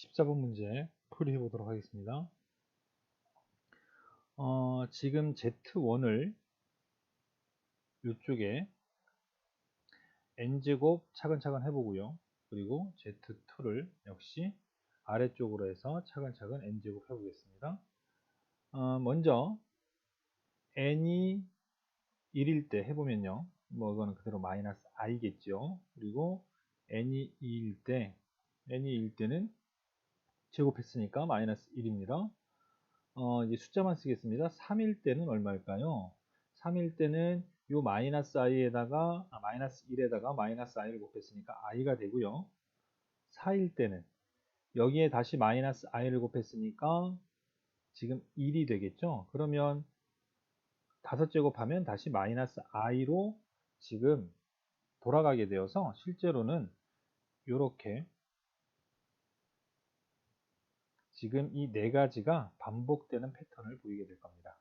14번 문제 풀이해 보도록 하겠습니다. 어, 지금 Z1을 이쪽에 n제곱 차근차근 해보고요. 그리고 Z2를 역시 아래쪽으로 해서 차근차근 n제곱 해보겠습니다. 어, 먼저 n이 1일 때 해보면요. 뭐 이거는 그대로 마이너스 i겠죠. 그리고 n이 2일 때 n이 1일 때는 제곱했으니까 마이너스 1입니다. 어, 이제 숫자만 쓰겠습니다. 3일 때는 얼마일까요? 3일 때는 요 마이너스 i에다가 아, 마이너스 1에다가 마이너스 i를 곱했으니까 i가 되고요. 4일 때는 여기에 다시 마이너스 i를 곱했으니까 지금 1이 되겠죠. 그러면 5제곱하면 다시 마이너스 i로 지금 돌아가게 되어서 실제로는 이렇게 지금 이 네 가지가 반복되는 패턴을 보이게 될 겁니다.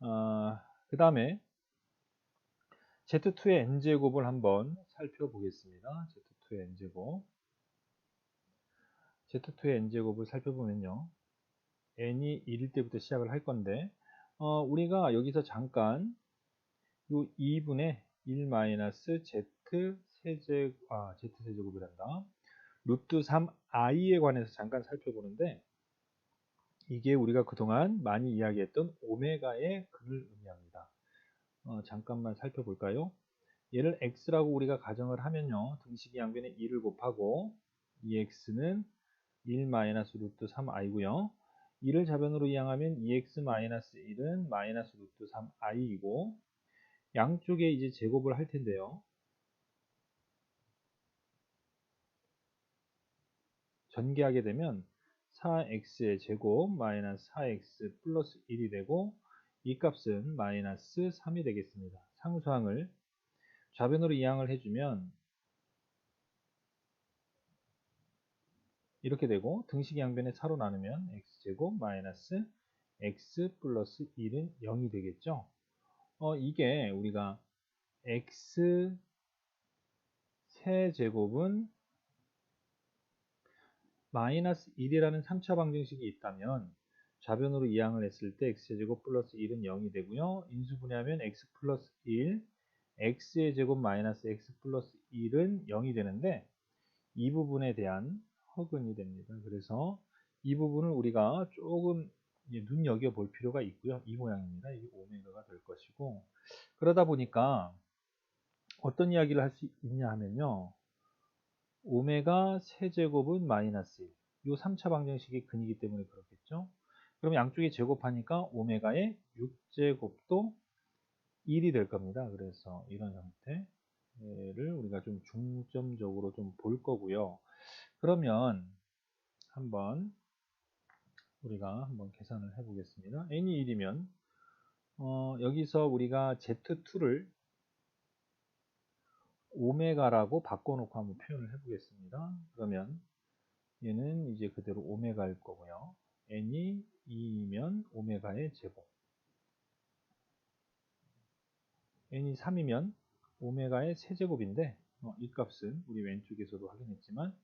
어, 그 다음에 Z2의 n제곱을 한번 살펴보겠습니다. Z2의 n제곱 Z2의 n제곱을 살펴보면요. n이 1일 때부터 시작을 할 건데 어, 우리가 여기서 잠깐 요 2분의 1-z 세제 아 z 세제곱이란다. 루트 3i에 관해서 잠깐 살펴보는데 이게 우리가 그동안 많이 이야기했던 오메가의 근을 의미합니다. 어, 잠깐만 살펴볼까요? 얘를 x라고 우리가 가정을 하면요. 등식이 양변에 2를 곱하고 2x는 1 마이너스 루트 3i고요. 2를 자변으로 이항하면 2x 마이너스 1은 마이너스 루트 3i이고 양쪽에 이제 제곱을 할 텐데요. 전개하게 되면 4x의 제곱 마이너스 4x 플러스 1이 되고 이 값은 마이너스 3이 되겠습니다. 상수항을 좌변으로 이항을 해주면 이렇게 되고 등식 양변에 4로 나누면 x제곱 마이너스 x 플러스 1은 0이 되겠죠. 어, 이게 우리가 x 세제곱은 마이너스 1이라는 3차 방정식이 있다면 좌변으로 이항을 했을 때 x제곱 플러스 1은 0이 되고요. 인수분해하면 x 플러스 1, x의 제곱 마이너스 x 플러스 1은 0이 되는데 이 부분에 대한 허근이 됩니다. 그래서 이 부분을 우리가 조금 눈여겨 볼 필요가 있고요. 이 모양입니다. 이게 오메가가 될 것이고 그러다 보니까 어떤 이야기를 할 수 있냐 하면요. 오메가 세제곱은 마이너스 1. 이 3차 방정식이 근이기 때문에 그렇겠죠. 그럼 양쪽이 제곱하니까 오메가의 6제곱도 1이 될 겁니다. 그래서 이런 형태를 우리가 좀 중점적으로 좀 볼 거고요. 그러면 한번 우리가 한번 계산을 해 보겠습니다. n이 1이면 어, 여기서 우리가 z2를 오메가라고 바꿔놓고 한번 표현을 해보겠습니다. 그러면 얘는 이제 그대로 오메가일 거고요. n이 2이면 오메가의 제곱. n이 3이면 오메가의 세제곱인데 어, 이 값은 우리 왼쪽에서도 확인했지만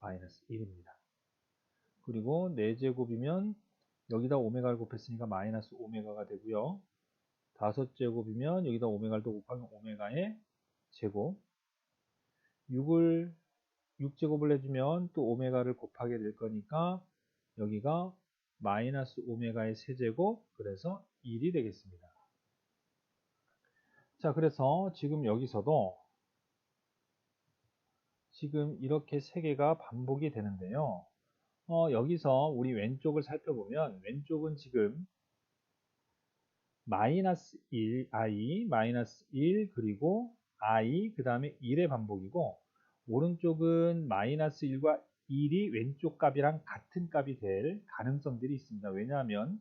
마이너스 1입니다. 그리고 4제곱이면 여기다 오메가를 곱했으니까 마이너스 오메가가 되고요. 5제곱이면 여기다 오메가를 또 곱하면 오메가의 제곱 6을 6제곱을 해주면 또 오메가를 곱하게 될 거니까 여기가 마이너스 오메가의 세제곱 그래서 1이 되겠습니다. 자 그래서 지금 여기서도 지금 이렇게 세 개가 반복이 되는데요. 어, 여기서 우리 왼쪽을 살펴보면 왼쪽은 지금 마이너스 1, i, 마이너스 1, 그리고 i, 그 다음에 1의 반복이고 오른쪽은 마이너스 1과 1이 왼쪽 값이랑 같은 값이 될 가능성들이 있습니다. 왜냐하면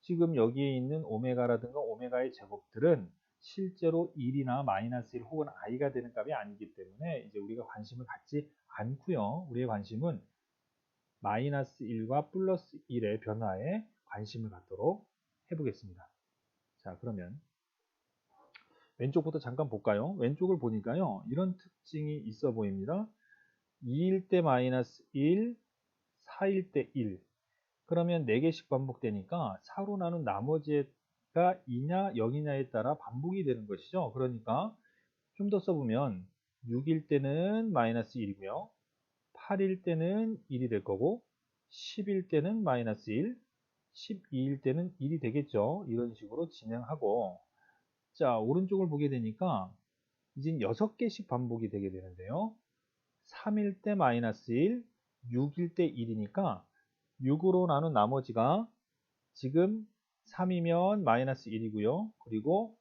지금 여기에 있는 오메가라든가 오메가의 제곱들은 실제로 1이나 마이너스 1 혹은 i가 되는 값이 아니기 때문에 이제 우리가 관심을 갖지 않고요. 우리의 관심은 마이너스 1과 플러스 1의 변화에 관심을 갖도록 해보겠습니다. 자 그러면 왼쪽부터 잠깐 볼까요? 왼쪽을 보니까요. 이런 특징이 있어 보입니다. 2일 때 마이너스 1, 4일 때 1. 그러면 4개씩 반복되니까 4로 나눈 나머지가 2냐 0이냐에 따라 반복이 되는 것이죠. 그러니까 좀 더 써보면 6일 때는 마이너스 1이고요. 8일 때는 1이 될 거고 10일 때는 마이너스 1, 12일 때는 1이 되겠죠. 이런 식으로 진행하고 자 오른쪽을 보게 되니까 이제 6개씩 반복이 되게 되는데요. 3일 때 마이너스 1, 6일 때 1이니까 6으로 나눈 나머지가 지금 3이면 마이너스 1이고요. 그리고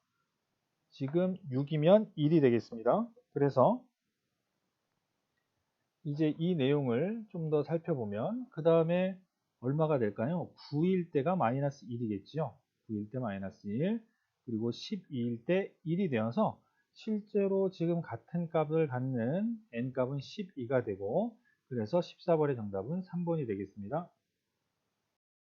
지금 6이면 1이 되겠습니다. 그래서 이제 이 내용을 좀 더 살펴보면 그 다음에 얼마가 될까요? 9일 때가 마이너스 1이겠죠. 9일 때 마이너스 1 그리고 12일 때 1이 되어서 실제로 지금 같은 값을 갖는 n값은 12가 되고 그래서 14번의 정답은 3번이 되겠습니다.